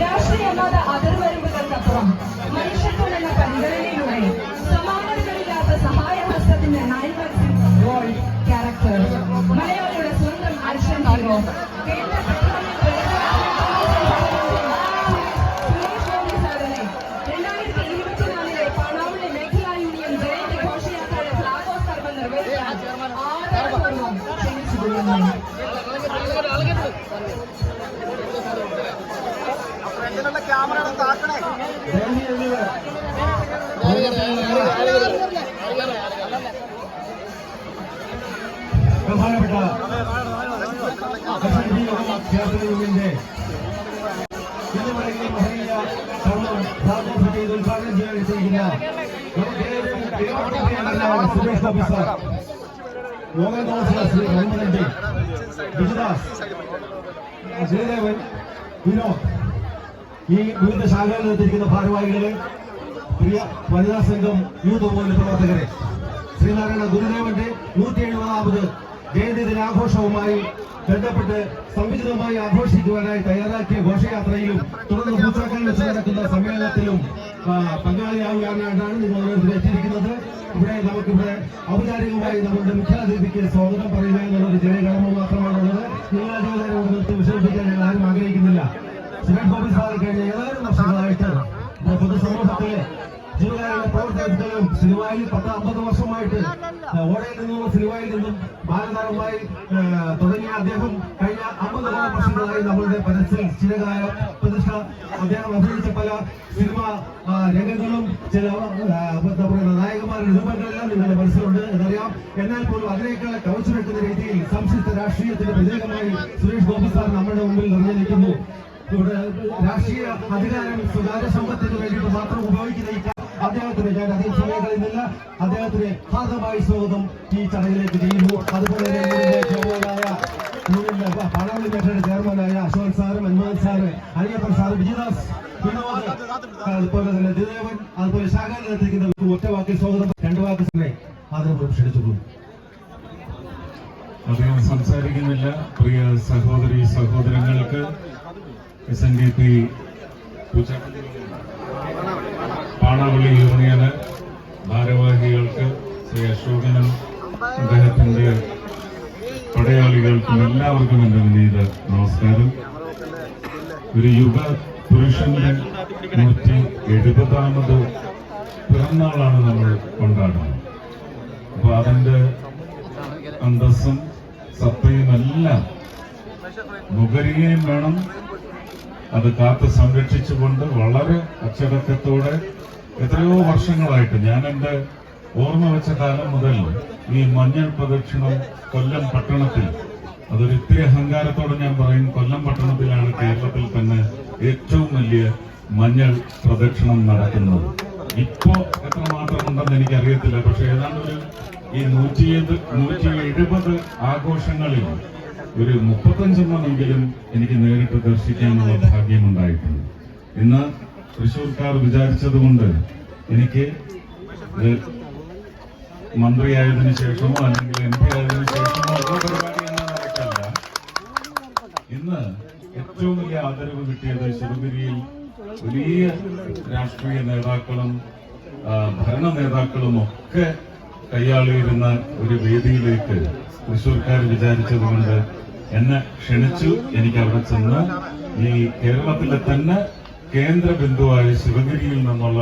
രാഷ്ട്രീയ മത അതിർവരമ്പുകൾക്കപ്പുറം മനുഷ്യത്വം എന്ന പരിഗണനയിലൂടെ സമാനതകളില്ലാത്ത സഹായഹസ്തത്തിന്റെ നയൻ ബഹുമാനപ്പെട്ട യൂണിയന്റെ ഇന്ന് പറയുന്ന മഹനീയ സാധന ചെയ്ത് ഉദ്ഘാടനം ചെയ്യാൻ പ്രിയപ്പെട്ട സുരേഷ് ബാബു സാർ ശ്രീ ഹനുമനന്റെ വിജുദാസ് ശ്രീദേവൻ വിനോദ് ഈ വിവിധ ശാഖകളിൽ എത്തിയിരിക്കുന്ന ഭാരവാഹികളെ പ്രിയ വനിതാ സംഘം യൂത്ത് പോലുള്ള പ്രവർത്തകരെ. ശ്രീനാരായണ ഗുരുദേവന്റെ നൂറ്റി എഴുപതാമത് ജയന്തി ദിനാഘോഷവുമായി ബന്ധപ്പെട്ട് സംവിചിതമായി ആഘോഷിക്കുവാനായി തയ്യാറാക്കിയ ഘോഷയാത്രയിലും തുടർന്ന് പൂച്ചാക്കൽ വെച്ച് നടക്കുന്ന സമ്മേളനത്തിലും പങ്കാളിയാവുകയാണെന്നാണ് നിങ്ങൾ എത്തിയിരിക്കുന്നത്. ഇവിടെ നമുക്കിവിടെ ഔപചാരികമായി നമ്മുടെ മുഖ്യാതിഥിക്ക് സ്വാഗതം പറയുക എന്നുള്ളൊരു ചെറിയ കടമ മാത്രമാണുള്ളത് നിങ്ങൾ അധികം നിർത്തി വിഷമിപ്പിക്കാൻ ഞങ്ങൾ ആരും ആഗ്രഹിക്കുന്നില്ല സുരേഷ് ഗോപി സാർ കഴിഞ്ഞ ഏതാനും വർഷങ്ങളായിട്ട് പൊതുസമൂഹത്തിലെ പ്രവർത്തനത്തിലും സിനിമയിൽ പത്ത് അമ്പത് വർഷമായിട്ട് ഓടയിൽ നിന്നും സിനിമയിൽ നിന്നും ബാലതാരമായി തുടങ്ങിയ അദ്ദേഹം കഴിഞ്ഞ അമ്പത് വർഷങ്ങളായി നമ്മളുടെ പരസ്യ ചിരകാല പ്രതിഷ്ഠ അദ്ദേഹം അഭിനയിച്ച പല സിനിമ രംഗങ്ങളും ചില നായകന്മാരുടെ രൂപങ്ങളെല്ലാം നിങ്ങളുടെ മനസ്സിലുണ്ട് എന്നറിയാം. എന്നാൽ പോലും അതിനേക്കാൾ കവച്ചുവെക്കുന്ന രീതിയിൽ സംശുദ്ധ രാഷ്ട്രീയത്തിന്റെ പ്രത്യേകമായി സുരേഷ് ഗോപി സാർ നമ്മുടെ മുമ്പിൽ നിറഞ്ഞു ഇവിടെ രാഷ്ട്രീയ അധികാരം സ്വകാര്യ സമ്പത്തിന് വേണ്ടിയിട്ട് മാത്രം ഉപയോഗിക്കുന്ന അദ്ദേഹത്തിന് ഞാൻ അധികം സമയം കളയുന്നില്ല അദ്ദേഹത്തിന് ഹാർദമായി സ്വാഗതം ഈ ചടങ്ങിലേക്ക് ചെയ്യുന്നു. അതുപോലെ തന്നെ യൂണിയന്റെ ചെയർമാനായ അശോക് സാറും മൻമോഹൻ സാറ് അയ്യപ്പൻ സാറ് വിജയദാസ് വിനോദ് അതുപോലെ തന്നെ ദിദേവൻ അതുപോലെ ശാഖയിൽ എത്തിക്കുന്ന ഒറ്റ വാക്കിൽ സ്വാഗതം. രണ്ട് വാക്ക് തന്നെ ആദരവ് ക്ഷണിച്ചുള്ളൂ അദ്ദേഹം സംസാരിക്കുന്നില്ല. പ്രിയ സഹോദരി സഹോദരങ്ങൾക്ക് S N D P Panavalli യൂണിയന് ഭാരവാഹികൾക്ക് ശ്രീ അശോകനും അദ്ദേഹത്തിന്റെ പടയാളികൾക്കും എല്ലാവർക്കും എന്റെ വിനീത നമസ്കാരം. ഒരു യുഗ പുരുഷന്റെ നൂറ്റി എഴുപതാമത് പിറന്നാളാണ് നമ്മൾ കൊണ്ടാടുന്നത്. അപ്പൊ അതിന്റെ അന്തസ്സും സത്തയും എല്ലാം മുഖരികയും വേണം. അത് കാത്ത് സംരക്ഷിച്ചുകൊണ്ട് വളരെ അച്ചടക്കത്തോടെ എത്രയോ വർഷങ്ങളായിട്ട് ഞാൻ എന്റെ ഓർമ്മ വെച്ച കാലം മുതൽ ഈ മഞ്ഞൾ പ്രദക്ഷിണം കൊല്ലം പട്ടണത്തിൽ അതൊരു ഇത്തിരി അഹങ്കാരത്തോടെ ഞാൻ പറയും കൊല്ലം പട്ടണത്തിലാണ് കേരളത്തിൽ തന്നെ ഏറ്റവും വലിയ മഞ്ഞൾ പ്രദക്ഷിണം നടക്കുന്നത്. ഇപ്പോ എത്രമാത്രം ഉണ്ടെന്ന് എനിക്കറിയത്തില്ല പക്ഷെ ഏതാണ്ട് ഒരു ഈ നൂറ്റി നൂറ്റി എഴുപത് ആഘോഷങ്ങളിൽ ഒരു മുപ്പത്തഞ്ചെണ്ണമെങ്കിലും എനിക്ക് നേരിട്ട് ദർശിക്കാനുള്ള ഭാഗ്യമുണ്ടായിട്ടുണ്ട്. ഇന്ന് തൃശ്ശൂർക്കാർ വിചാരിച്ചതുകൊണ്ട് എനിക്ക് ഇത് മന്ത്രിയായതിനു ശേഷമോ അല്ലെങ്കിൽ എം പി ആയതിനു ശേഷമോ പരിപാടി എന്ന നിലയ്ക്കല്ല ഇന്ന് ഏറ്റവും വലിയ ആദരവ് കിട്ടിയത് ശിവഗിരിയിൽ വലിയ രാഷ്ട്രീയ നേതാക്കളും ഭരണ നേതാക്കളും ഒക്കെ കൈയാളിയിരുന്ന ഒരു വേദിയിലേക്ക് തൃശ്ശൂർക്കാർ വിചാരിച്ചതുകൊണ്ട് എന്നെ ക്ഷണിച്ചു. എനിക്ക് അവിടെ ചെന്ന് ഈ കേരളത്തിലെ തന്നെ കേന്ദ്ര ബിന്ദുവായ ശിവഗിരിയിൽ നിന്നുള്ള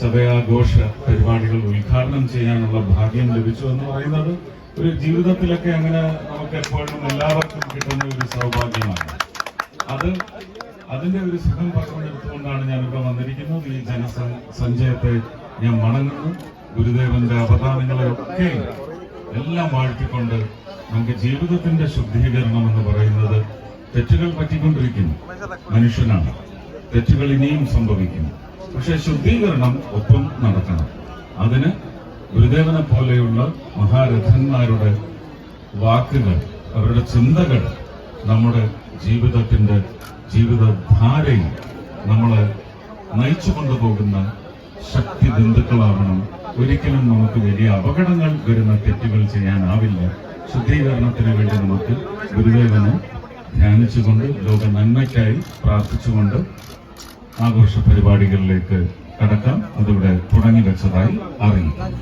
ചതയാഘോഷ പരിപാടികൾ ഉദ്ഘാടനം ചെയ്യാനുള്ള ഭാഗ്യം ലഭിച്ചു എന്ന് പറയുന്നത് ഒരു ജീവിതത്തിലൊക്കെ അങ്ങനെ നമുക്ക് എപ്പോഴും എല്ലാവർക്കും കിട്ടുന്ന ഒരു സൗഭാഗ്യമാണ്. അത് അതിന്റെ ഒരു സുഖം ഞാൻ ഇപ്പോൾ വന്നിരിക്കുന്നത്. ഈ ജനസഞ്ചയത്തെ ഞാൻ മണങ്ങുന്നു. ഗുരുദേവന്റെ അവദാനങ്ങളെ ഒക്കെ എല്ലാം വാഴ്ത്തിക്കൊണ്ട് നമുക്ക് ജീവിതത്തിന്റെ ശുദ്ധീകരണം എന്ന് പറയുന്നത് തെറ്റുകൾ പറ്റിക്കൊണ്ടിരിക്കുന്നു. മനുഷ്യനാണ്. തെറ്റുകൾ ഇനിയും സംഭവിക്കുന്നു. പക്ഷെ ശുദ്ധീകരണം ഒപ്പം നടക്കണം. അതിന് ഗുരുദേവനെ പോലെയുള്ള മഹാരഥന്മാരുടെ വാക്കുകൾ അവരുടെ ചിന്തകൾ നമ്മുടെ ജീവിതത്തിന്റെ ജീവിതധാരയിൽ നമ്മളെ നയിച്ചു കൊണ്ടുപോകുന്ന ശക്തി ബന്ധുക്കളാവണം ഒരിക്കലും നമുക്ക് വലിയ അപകടങ്ങൾ വരുന്ന തെറ്റുകൾ ചെയ്യാനാവില്ല. ശുദ്ധീകരണത്തിന് വേണ്ടി നമുക്ക് ഗുരുദേവനെ ധ്യാനിച്ചുകൊണ്ട് ലോക നന്മയ്ക്കായി പ്രാർത്ഥിച്ചുകൊണ്ട് ആഘോഷ പരിപാടികളിലേക്ക് കടക്കാം. അതിവിടെ തുടങ്ങി വെച്ചതായി അറിയിക്കുന്നു.